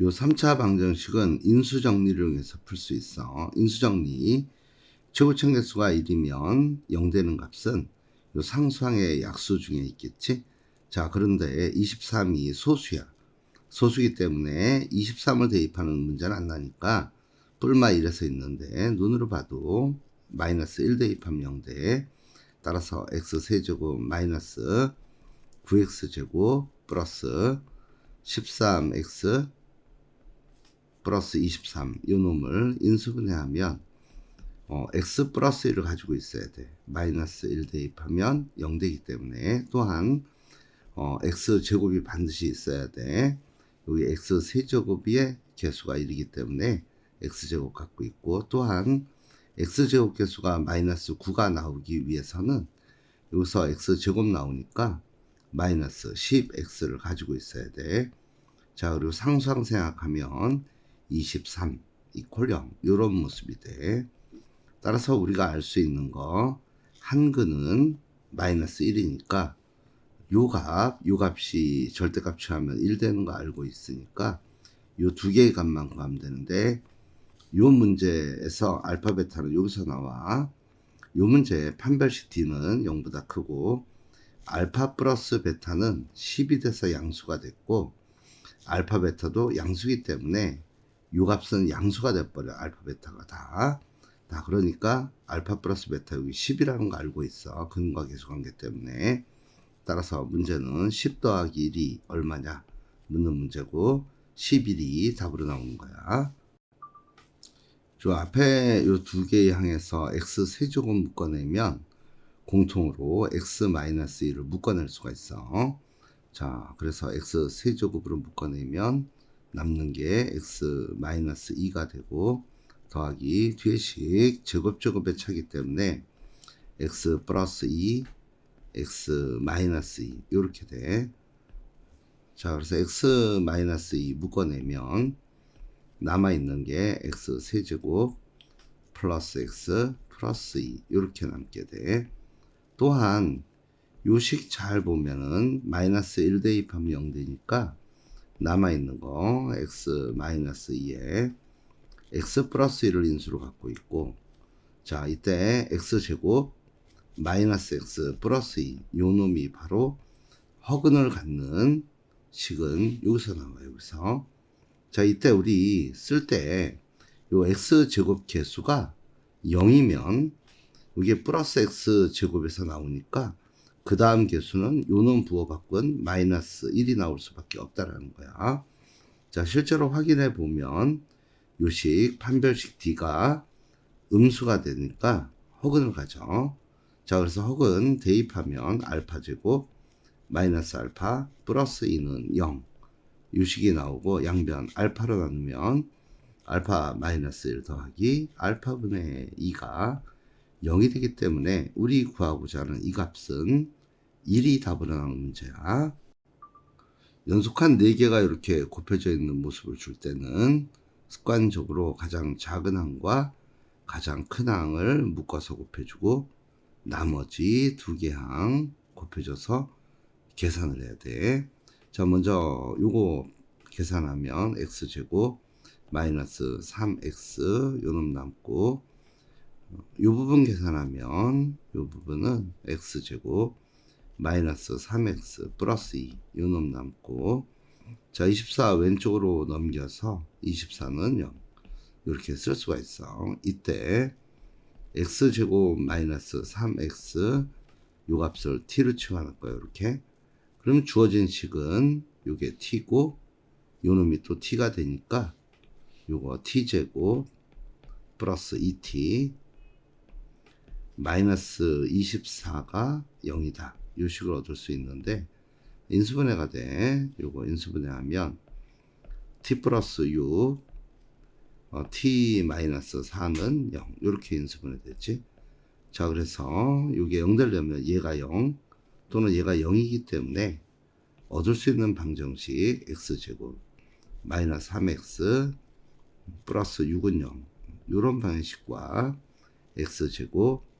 요 3차 방정식은 인수정리를 이용해서 풀 수 있어. 인수정리. 최고층 개수가 1이면 0 되는 값은 요 상수항의 약수 중에 있겠지? 자, 그런데 23이 소수야. 소수기 때문에 23을 대입하는 문제는 안 나니까 뿔마 1에서 있는데 눈으로 봐도 마이너스 1 대입하면 0돼. 따라서 x 세제곱 마이너스 9x 제곱 플러스 13x 플러스 23 요 놈을 인수분해 하면 어, x 플러스 1을 가지고 있어야 돼. 마이너스 1 대입하면 0 되기 때문에 또한 어, x 제곱이 반드시 있어야 돼. 여기 x 세제곱의 개수가 1이기 때문에 x 제곱 갖고 있고 또한 x 제곱 개수가 마이너스 9가 나오기 위해서는 여기서 x 제곱 나오니까 마이너스 10x를 가지고 있어야 돼. 자, 그리고 상수항 생각하면 23 이퀄 0 이런 모습이 돼. 따라서 우리가 알 수 있는 거 한근은 마이너스 1이니까 요 값, 요 값이 절대값 취하면 1 되는 거 알고 있으니까 요 두 개의 값만 구하면 되는데 요 문제에서 알파 베타는 여기서 나와. 요 문제 판별식 D는 0보다 크고 알파 플러스 베타는 10이 돼서 양수가 됐고 알파 베타도 양수기 때문에 요 값은 양수가 돼버려 알파 베타가 다. 다 그러니까 알파 플러스 베타 여기 10이라는 거 알고 있어 근과 계수 관계 때문에 따라서 문제는 10 더하기 1이 얼마냐 묻는 문제고 11이 답으로 나오는 거야. 저 앞에 요 두개 향해서 x 세제곱 묶어내면 공통으로 x 마이너스 1을 묶어낼 수가 있어. 자, 그래서 x 세제곱으로 묶어내면 남는 게 x 마이너스 2가 되고 더하기 뒤에식 제곱 제곱의 차기 때문에 x 플러스 2, x 마이너스 2 이렇게 돼. 자, 그래서 x 마이너스 2 묶어내면 남아 있는 게 x 세제곱 플러스 x 플러스 2 이렇게 남게 돼. 또한 요식 잘 보면은 마이너스 1 대입하면 0 되니까 남아 있는 거 x 마이너스 2에 x 플러스 1을 인수로 갖고 있고 자 이때 x 제곱 마이너스 x 플러스 2 요 놈이 바로 허근을 갖는 식은 여기서 나와요 여기서. 자 이때 우리 쓸 때 요 x 제곱 개수가 0이면 이게 플러스 x 제곱에서 나오니까 그 다음 개수는 요놈 부호바꾼 마이너스 1이 나올 수밖에 없다라는 거야. 자 실제로 확인해 보면 요식 판별식 D가 음수가 되니까 허근을 가져. 자, 그래서 허근 대입하면 알파 제곱 마이너스 알파 플러스 2는 0. 요식이 나오고 양변 알파로 나누면 알파 마이너스 1 더하기 알파분의 2가 0이 되기 때문에 우리 구하고자 하는 이 값은 1이 답으로 나오는 문제야. 연속한 4개가 이렇게 곱해져 있는 모습을 줄 때는 습관적으로 가장 작은 항과 가장 큰 항을 묶어서 곱해주고 나머지 두 개 항 곱해줘서 계산을 해야 돼. 자, 먼저 요거 계산하면 x제곱 마이너스 3x 요놈 남고 요 부분 계산하면 요 부분은 x제곱 마이너스 3x 플러스 2 요놈 남고 자, 24 왼쪽으로 넘겨서 24는 0. 이렇게 쓸 수가 있어. 이때 x제곱 마이너스 3x 요 값을 t로 치환할 거예요. 이렇게. 그럼 주어진 식은 요게 t고 요 놈이 또 t가 되니까 요거 t제곱 플러스 2t 마이너스 24가 0이다. 요 식을 얻을 수 있는데 인수분해가 돼. 요거 인수분해하면 t 플러스 6 어, t 마이너스 4는 0 이렇게 인수분해 되지. 자 그래서 이게 0 되려면 얘가 0 또는 얘가 0이기 때문에 얻을 수 있는 방정식 x제곱 마이너스 3x 플러스 6은 0 이런 방식과 x제곱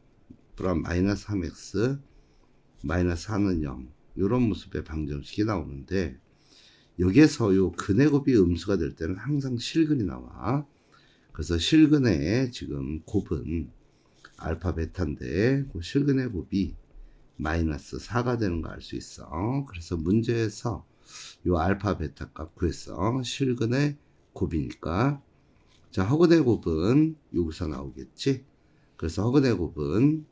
플러스 마이너스 3x 마이너스 4는 0 이런 모습의 방정식이 나오는데 여기에서 요 근해곱이 음수가 될 때는 항상 실근이 나와. 그래서 실근의 지금 곱은 알파 베타인데 그 실근의 곱이 마이너스 4가 되는 거 알 수 있어. 그래서 문제에서 요 알파 베타 값 구했어. 실근의 곱이니까. 자, 허근의 곱은 여기서 나오겠지. 그래서 허근의 곱은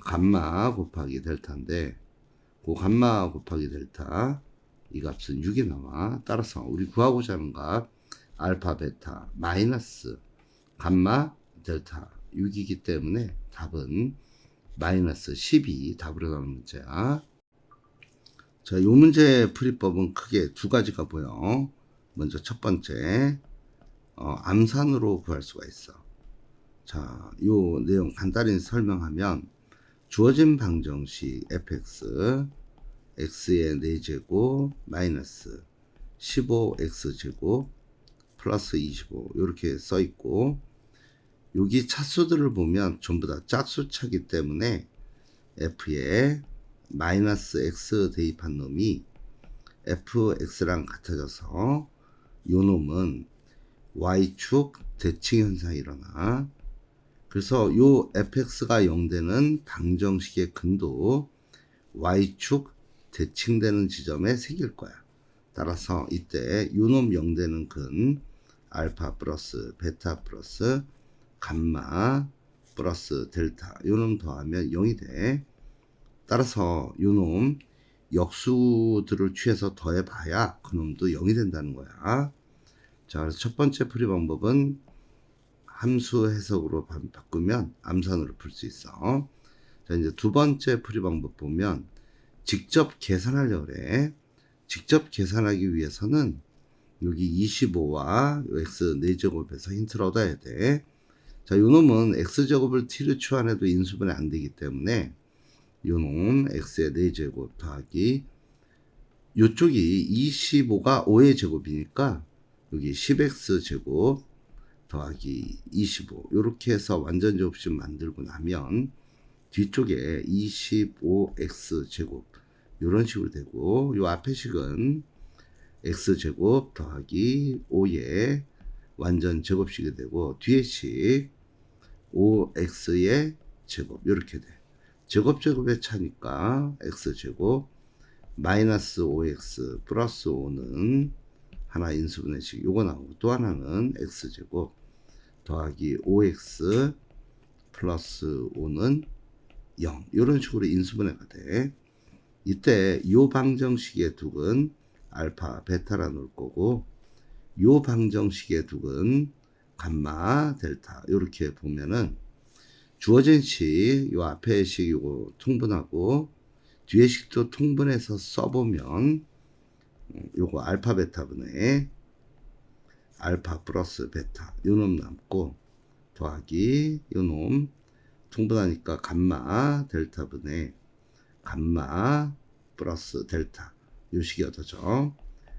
감마 곱하기 델타인데 그 감마 곱하기 델타 이 값은 6이 나와. 따라서 우리 구하고자 하는 값 알파 베타 마이너스 감마 델타 6이기 때문에 답은 마이너스 10이 답으로 나오는 문제야. 자, 요 문제 풀이법은 크게 두 가지가 보여. 먼저 첫 번째, 어, 암산으로 구할 수가 있어. 자, 요 내용 간단히 설명하면 주어진 방정식 fx x의 4제곱 마이너스 15x제곱 플러스 25 이렇게 써 있고 여기 차수들을 보면 전부 다 짝수차기 때문에 f에 마이너스 x 대입한 놈이 fx랑 같아져서 요 놈은 y축 대칭 현상이 일어나 그래서 요 fx가 0되는 방정식의 근도 y축 대칭되는 지점에 생길 거야. 따라서 이때 요놈 0되는 근 알파 플러스 베타 플러스 감마 플러스 델타 요놈 더하면 0이 돼. 따라서 요놈 역수들을 취해서 더해봐야 그놈도 0이 된다는 거야. 자, 그래서 첫 번째 풀이 방법은 함수 해석으로 바- 바꾸면 암산으로 풀 수 있어. 자, 이제 두 번째 풀이 방법 보면 직접 계산하려고 그래. 직접 계산하기 위해서는 여기 25와 x 4제곱에서 힌트를 얻어야 돼. 자, 요 놈은 x제곱을 t로 추환해도 인수분해 안 되기 때문에 요 놈 x의 4제곱 더하기 요쪽이 25가 5의 제곱이니까 여기 10x 제곱 더하기 25 이렇게 해서 완전 제곱식 만들고 나면 뒤쪽에 25x 제곱 이런 식으로 되고 요 앞에 식은 x 제곱 더하기 5의 완전 제곱식이 되고 뒤에 식 5x의 제곱 이렇게 돼. 제곱 제곱의 차니까 x 제곱 마이너스 5x 플러스 5는 하나 인수분해식 요거 나오고 또 하나는 x 제곱 더하기 5x 플러스 5는 0 이런 식으로 인수분해가 돼. 이때 요 방정식의 둑은 알파 베타라 놓을 거고 요 방정식의 둑은 감마 델타 이렇게 보면은 주어진 식 요 앞에 식 요거 통분하고 뒤에 식도 통분해서 써보면 음, 요거 알파 베타 분의 알파 플러스 베타 요놈 남고 더하기 요놈. 통분하니까 감마 델타 분의 감마 플러스 델타. 요 식이 얻어져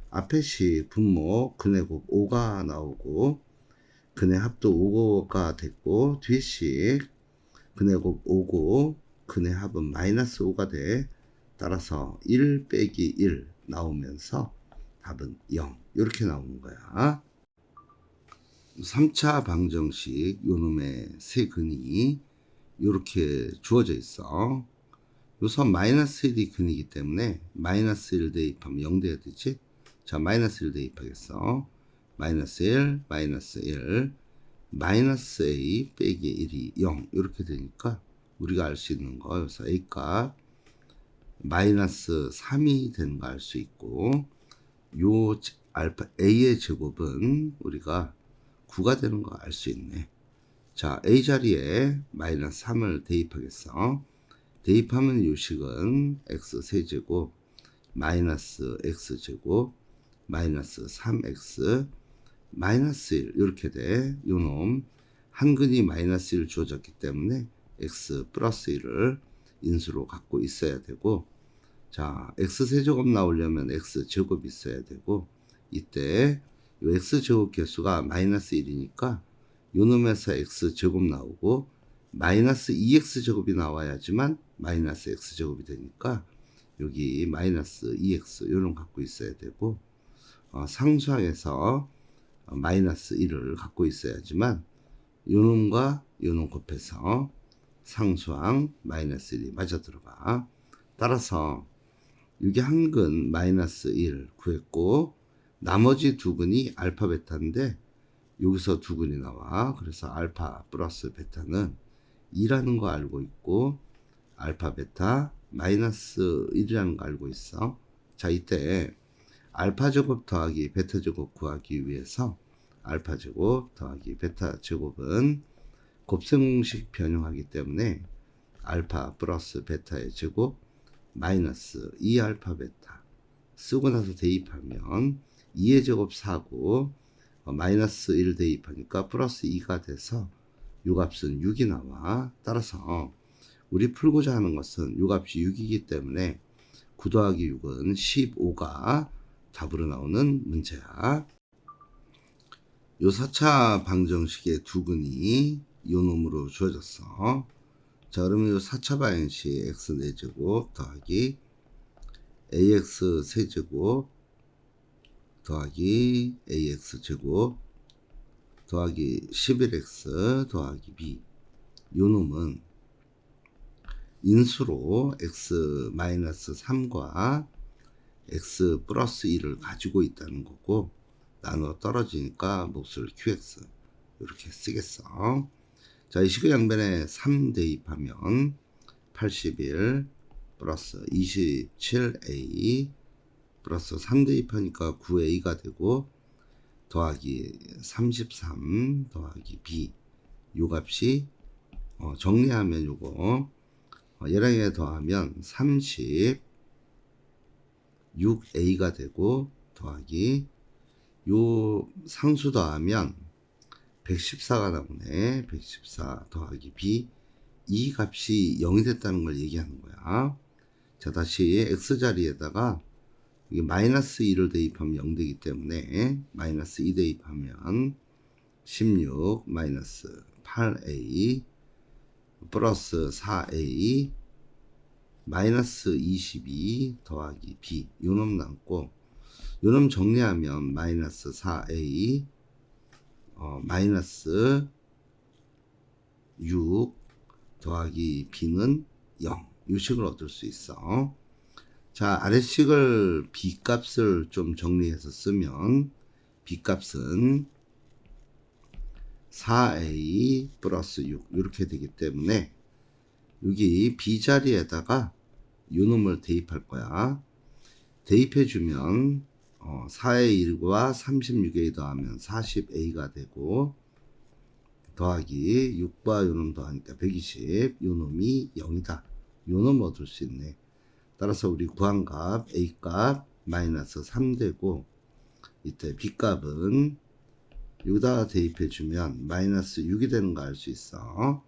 앞에 식 분모 근의 곱 5가 나오고 근의 합도 5가 됐고 식 근의 곱 5고 근의 합은 마이너스 5가 돼. 따라서 1 빼기 1 나오면서 답은 0 이렇게 나오는 거야 3차 방정식 요놈의 세 근이 이렇게 주어져 있어. 요선 마이너스 1이 근이기 때문에 마이너스 1 대입하면 0 돼야 되지? 자 마이너스 1 대입하겠어. 마이너스 1 마이너스 1 마이너스 a 빼기 1이 0 이렇게 되니까 우리가 알 수 있는 거. 여기서 a 값 마이너스 3이 되는 거 알 수 있고 요 제- 알파 a의 제곱은 우리가 9가 되는 거 알 수 있네. 자, a 자리에 마이너스 3을 대입하겠어. 대입하면 요식은 x 세제곱 마이너스 x 제곱 마이너스 3x 마이너스 1 이렇게 돼. 요놈 한 근이 마이너스 1 주어졌기 때문에 x 플러스 1을 인수로 갖고 있어야 되고 자 x 세제곱 나오려면 x 제곱이 있어야 되고 이때 요 x 제곱 개수가 마이너스 1이니까 요놈에서 x 제곱 나오고 마이너스 2x 제곱이 나와야지만 마이너스 x 제곱이 되니까 여기 마이너스 2x 요놈 갖고 있어야 되고 어, 상수항에서 어, 마이너스 1을 갖고 있어야지만 요놈과 요놈 곱해서 상수항 마이너스 1이 맞아 들어가. 따라서 이게 한근 마이너스 1 구했고 나머지 두 근이 알파 베타인데 여기서 두 근이 나와. 그래서 알파 플러스 베타는 2라는 거 알고 있고 알파 베타 마이너스 1이라는 거 알고 있어. 자, 이때 알파 제곱 더하기 베타 제곱 구하기 위해서 알파 제곱 더하기 베타 제곱은 곱셈 공식 변형하기 때문에 알파 플러스 베타의 제곱 마이너스 2알파 베타 쓰고 나서 대입하면 2의 제곱 4고 어, 마이너스 1 대입하니까 플러스 2가 돼서 요 값은 6이 나와. 따라서 우리 풀고자 하는 것은 요 값이 6이기 때문에 9 더하기 6은 15가 답으로 나오는 문제야. 요 4차 방정식의 두 근이 요 놈으로 주어졌어. 자, 그러면 요 4차 방정식 x 4제곱 더하기 ax 세제곱 더하기 ax 제곱 더하기 11x 더하기 b 요 놈은 인수로 x 마이너스 3과 x 플러스 1을 가지고 있다는 거고 나눠 떨어지니까 몫을 qx 이렇게 쓰겠어. 자, 이 식의 양변에 3 대입하면 81 플러스 27a 플러스 3 대입하니까 9a가 되고 더하기 33 더하기 b 요 값이 어, 정리하면 요거 어, 얘랑 얘 더하면 36a가 되고 더하기 요 상수 더하면 114가 나오네. 114 더하기 b 이 값이 0이 됐다는 걸 얘기하는 거야. 자 다시 x자리에다가 이게 마이너스 2를 대입하면 0 되기 때문에 마이너스 2 대입하면 16 마이너스 8a 플러스 4a 마이너스 22 더하기 b 요놈 남고 요놈 정리하면 마이너스 4a 어, 마이너스 6 더하기 b는 0 요식을 얻을 수 있어. 자, 아래식을 b값을 좀 정리해서 쓰면 b값은 4a 플러스 6 이렇게 되기 때문에 여기 b 자리에다가 요 놈을 대입할 거야. 대입해 주면 어, 4의 1과 36a 더하면 40a가 되고 더하기 6과 요놈 더하니까 120 요놈이 0이다. 요놈 얻을 수 있네. 따라서 우리 구한 값 A 값 마이너스 3 되고 이때 B 값은 여기다 대입해 주면 마이너스 6이 되는 거 알 수 있어.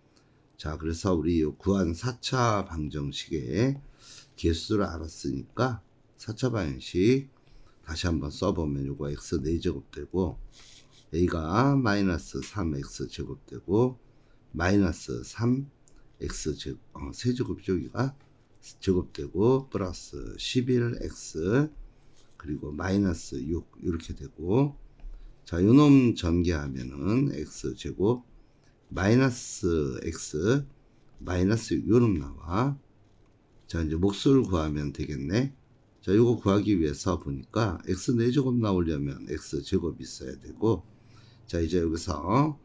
자, 그래서 우리 요 구한 4차 방정식의 개수를 알았으니까 4차 방정식 다시 한번 써보면 요거 x 4제곱 되고 a가 마이너스 3x 제곱 되고 마이너스 3 x 제곱 어, 세제곱이죠 여기가 제곱되고 플러스 11x 그리고 마이너스 6 이렇게 되고 자 요놈 전개하면은 x 제곱 마이너스 x 마이너스 6 요놈 나와. 자 이제 몫을 구하면 되겠네. 자 요거 구하기 위해서 보니까 x 4제곱 나오려면 x 제곱이 있어야 되고 자 이제 여기서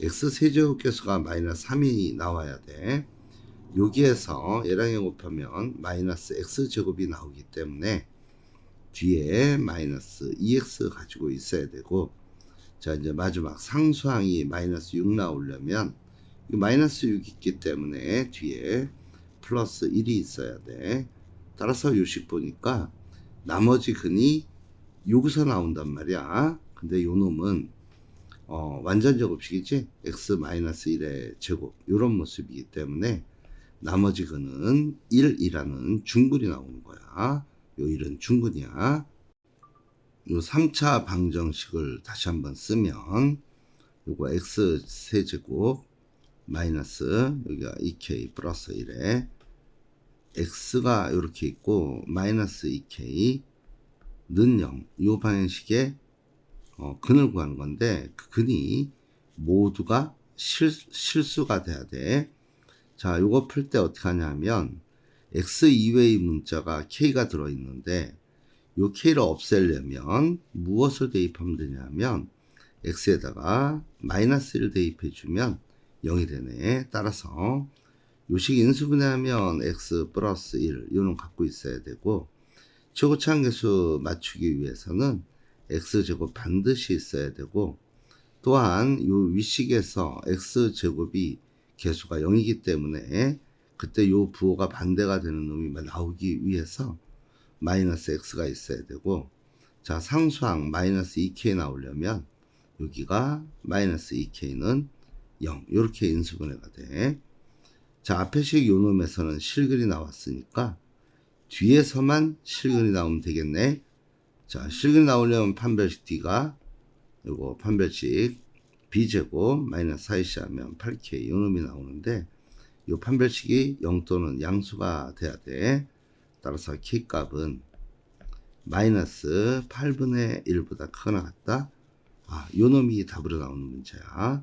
x 세제곱 계수가 마이너스 3이 나와야 돼 여기에서 얘랑 곱하면 마이너스 x 제곱이 나오기 때문에 뒤에 마이너스 2x 가지고 있어야 되고 자 이제 마지막 상수항이 마이너스 6 나오려면 이 마이너스 6 있기 때문에 뒤에 플러스 1이 있어야 돼. 따라서 요식 보니까 나머지 근이 여기서 나온단 말이야. 근데 요 놈은 어, 완전 제곱식이지? x 마이너스 1의 제곱. 이런 모습이기 때문에 나머지 거는 1이라는 중근이 나오는 거야. 요 1은 중근이야. 요 3차 방정식을 다시 한번 쓰면 요거 x 세제곱 마이너스 여기가 2k 플러스 1에 x가 이렇게 있고 마이너스 2k 는 0. 이 방향식의 어, 근을 구하는 건데 그 근이 모두가 실, 실수가 돼야 돼. 자, 요거 풀 때 어떻게 하냐면 x 이외의 문자가 k가 들어 있는데 요 k를 없애려면 무엇을 대입하면 되냐면 x에다가 마이너스 1 대입해 주면 0이 되네. 따라서 요식 인수분해하면 x 플러스 1 요는 갖고 있어야 되고 최고차항계수 맞추기 위해서는 x제곱 반드시 있어야 되고 또한 요 위식에서 x제곱이 개수가 0이기 때문에 그때 요 부호가 반대가 되는 놈이 나오기 위해서 마이너스 x가 있어야 되고 자 상수항 마이너스 2k 나오려면 여기가 마이너스 2k는 0 이렇게 인수분해가 돼. 자 앞에 식 요놈에서는 실근이 나왔으니까 뒤에서만 실근이 나오면 되겠네. 자 실근이 나오려면 판별식 D가 요거 판별식 b제곱 마이너스 4이시 하면 8k 요놈이 나오는데 요 판별식이 0 또는 양수가 돼야 돼. 따라서 k 값은 마이너스 8분의 1보다 크거나 같다. 아, 요 놈이 답으로 나오는 문제야.